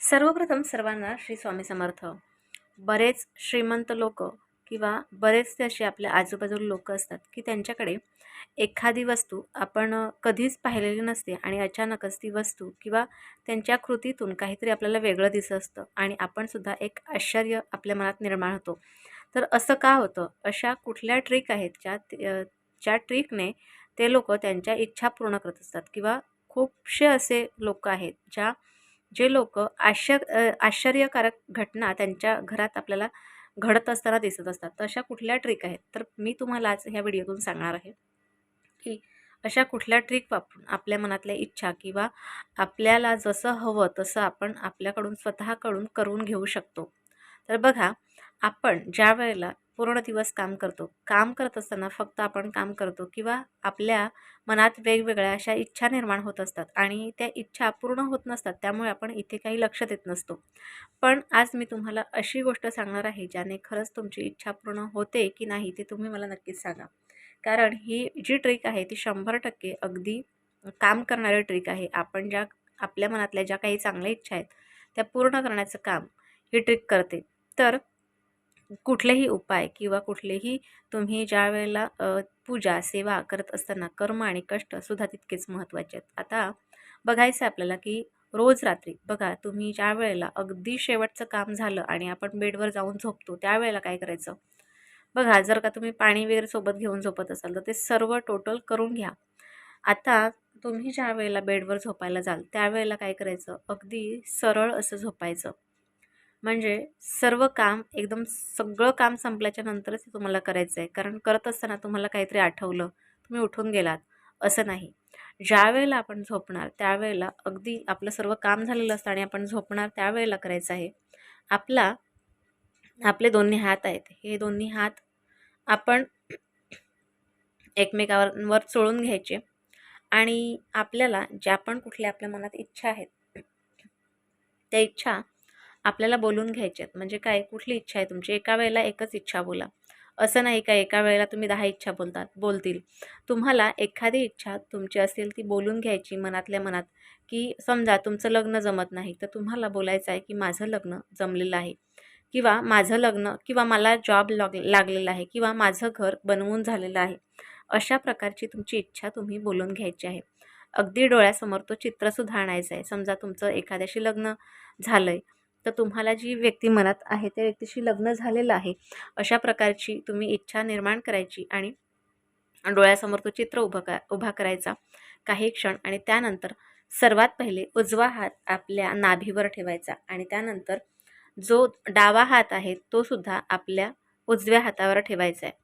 सर्वप्रथम सर्वांना श्री स्वामी समर्थ. बरेच श्रीमंत लोक किंवा बरेचसे असे आपल्या आजूबाजूला लोक असतात की त्यांच्याकडे एखादी वस्तू आपण कधीच पाहिलेली नसते आणि अचानकच ती वस्तू किंवा त्यांच्या कृतीतून काहीतरी आपल्याला वेगळं दिसत असतं आणि आपणसुद्धा एक आश्चर्य आपल्या मनात निर्माण होतो. तर असं का होतं? अशा कुठल्या ट्रिक आहेत ज्या ज्या ट्रिकने ते लोक त्यांच्या इच्छा पूर्ण करत असतात? किंवा खूपसे असे लोक आहेत ज्या जे लोक आश्चर्य आश्चर्यकारक घटना त्यांच्या घरात आपल्याला घडत असताना दिसत असतात. तर अशा कुठल्या ट्रिक आहेत? तर मी तुम्हाला आज ह्या व्हिडिओतून सांगणार आहे की अशा कुठल्या ट्रिक वापरून आपल्या मनातल्या इच्छा किंवा आपल्याला जसं हवं तसं आपण आपल्याकडून स्वतःकडून करून घेऊ शकतो. तर बघा आपण ज्या वेळेला पूर्ण दिवस काम करतो. काम करत असताना फक्त आपण काम करतो किंवा आपल्या मनात वेगवेगळ्या अशा इच्छा निर्माण होत असतात आणि त्या इच्छा पूर्ण होत नसतात त्यामुळे आपण इथे काही लक्ष देत नसतो. पण आज मी तुम्हाला अशी गोष्ट सांगणार आहे ज्याने खरंच तुमची इच्छा पूर्ण होते की नाही ते तुम्ही मला नक्कीच सांगा. कारण ही जी ट्रिक आहे ती शंभर टक्के अगदी काम करणारी ट्रिक आहे. आपण ज्या आपल्या मनातल्या ज्या काही चांगल्या इच्छा आहेत त्या पूर्ण करण्याचं काम ही ट्रिक करते. तर कुठलेही उपाय किंवा कुठलेही तुम्ही ज्या वेळेला पूजा सेवा करत असताना कर्म आणि कष्ट सुद्धा तितकेच महत्त्वाचे आहेत. आता बघायचं आहे आपल्याला की रोज रात्री बघा तुम्ही ज्या वेळेला अगदी शेवटचं काम झालं आणि आपण बेडवर जाऊन झोपतो त्यावेळेला काय करायचं? बघा जर का तुम्ही पाणी वगैरे सोबत घेऊन झोपत असाल तर ते सर्व टोटल करून घ्या. आता तुम्ही ज्या वेळेला बेडवर झोपायला जाल त्यावेळेला काय करायचं? अगदी सरळ असं झोपायचं. म्हणजे सर्व काम एकदम सगळं काम संपल्याच्या नंतरच ते तुम्हाला करायचं आहे कारण करत असताना तुम्हाला काहीतरी आठवलं तुम्ही उठून गेलात असं नाही. ज्या वेळेला आपण झोपणार त्यावेळेला अगदी आपलं सर्व काम झालेलं असतं आणि आपण झोपणार त्यावेळेला करायचं आहे. आपला आपले दोन्ही हात आहेत. हे दोन्ही हात आपण एकमेकावर चोळून घ्यायचे आणि आपल्याला ज्या पण कुठल्या आपल्या मनात इच्छा आहेत त्या इच्छा आपल्याला बोलून घ्यायच्यात म्हणजे काय कुठली इच्छा आहे तुमची? एका वेळेला एकच इच्छा बोला. असं नाही का एका वेळेला तुम्ही दहा इच्छा बोलतात बोलतील. तुम्हाला एखादी इच्छा तुमची असेल ती बोलून घ्यायची मनातल्या मनात की समजा तुमचं लग्न जमत नाही तर तुम्हाला बोलायचं आहे की माझं लग्न जमलेलं आहे. किंवा माझं लग्न किंवा मला जॉब लाग लागलेला आहे किंवा माझं घर बनवून झालेलं आहे. अशा प्रकारची तुमची इच्छा तुम्ही बोलून घ्यायची आहे. अगदी डोळ्यासमोर तो चित्रसुद्धा आणायचं आहे. समजा तुमचं एखाद्याशी लग्न झालं आहे तर तुम्हाला जी व्यक्ती मनात आहे त्या व्यक्तीशी लग्न झालेलं आहे अशा प्रकारची तुम्ही इच्छा निर्माण करायची आणि डोळ्यासमोर तो चित्र उभं का उभा करायचा काही क्षण आणि त्यानंतर सर्वात पहिले उजवा हात आपल्या नाभीवर ठेवायचा आणि त्यानंतर जो डावा हात आहे तो सुद्धा आपल्या उजव्या हातावर ठेवायचा आहे.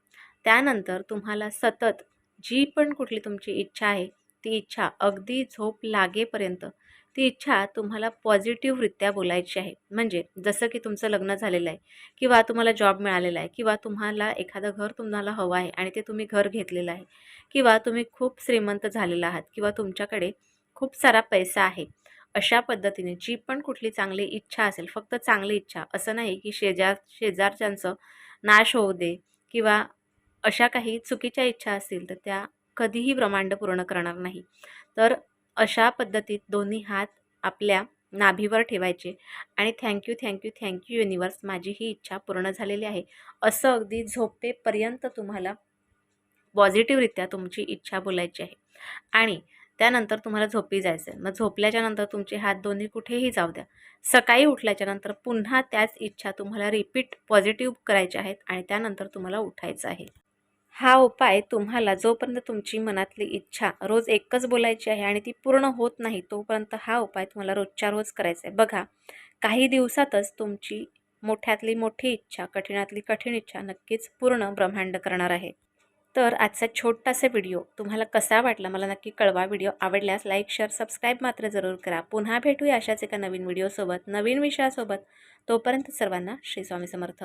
त्यानंतर तुम्हाला सतत जी पण कुठली तुमची इच्छा आहे ती इच्छा अगदी झोप लागेपर्यंत ती इच्छा तुम्हाला पॉझिटिव्हरित्या बोलायची आहे. म्हणजे जसं की तुमचं लग्न झालेलं आहे किंवा तुम्हाला जॉब मिळालेला आहे किंवा तुम्हाला एखादं घर तुम्हाला हवं आहे आणि ते तुम्ही घर घेतलेलं आहे किंवा तुम्ही खूप श्रीमंत झालेला आहात किंवा तुमच्याकडे खूप सारा पैसा आहे अशा पद्धतीने जी पण कुठली चांगली इच्छा असेल फक्त चांगली इच्छा असं नाही की शेजार शेजारच्यांचं नाश होऊ दे किंवा अशा काही चुकीच्या इच्छा असतील तर त्या कधीही ब्रह्मांड पूर्ण करणार नाही. तर अशा पद्धतीत दोन्ही हात आपल्या नाभीवर ठेवायचे. आणि थँक्यू थँक्यू थँक्यू युनिवर्स माझी ही इच्छा पूर्ण झालेली आहे. असं अगदी झोपेपर्यंत तुम्हाला पॉझिटिव्हरित्या तुमची इच्छा बोलायची आहे. आणि त्यानंतर तुम्हाला झोपी जायचं आहे. मग झोपल्याच्या नंतर तुमचे हात दोन्ही कुठेही जाऊ द्या. सकाळी उठल्याच्या नंतर पुन्हा त्याच इच्छा तुम्हाला रिपीट पॉझिटिव्ह करायच्या आहेत आणि त्यानंतर तुम्हाला उठायचं आहे. हा उपाय तुम्हाला जोपर्यंत तुमची मनातली इच्छा रोज एकच बोलायची आहे आणि ती पूर्ण होत नाही तोपर्यंत हा उपाय तुम्हाला रोजच्या रोज करायचा आहे. बघा काही दिवसातच तुमची मोठ्यातली मोठी इच्छा कठीणातली कठीण इच्छा नक्कीच पूर्ण ब्रह्मांड करणार आहे. तर आजचा छोटासा व्हिडिओ तुम्हाला कसा वाटला मला नक्की कळवा. व्हिडिओ आवडल्यास लाईक शेअर सबस्क्राईब मात्र जरूर करा. पुन्हा भेटूया अशाच एका नवीन व्हिडिओसोबत नवीन विषयासोबत. तोपर्यंत सर्वांना श्री स्वामी समर्थ.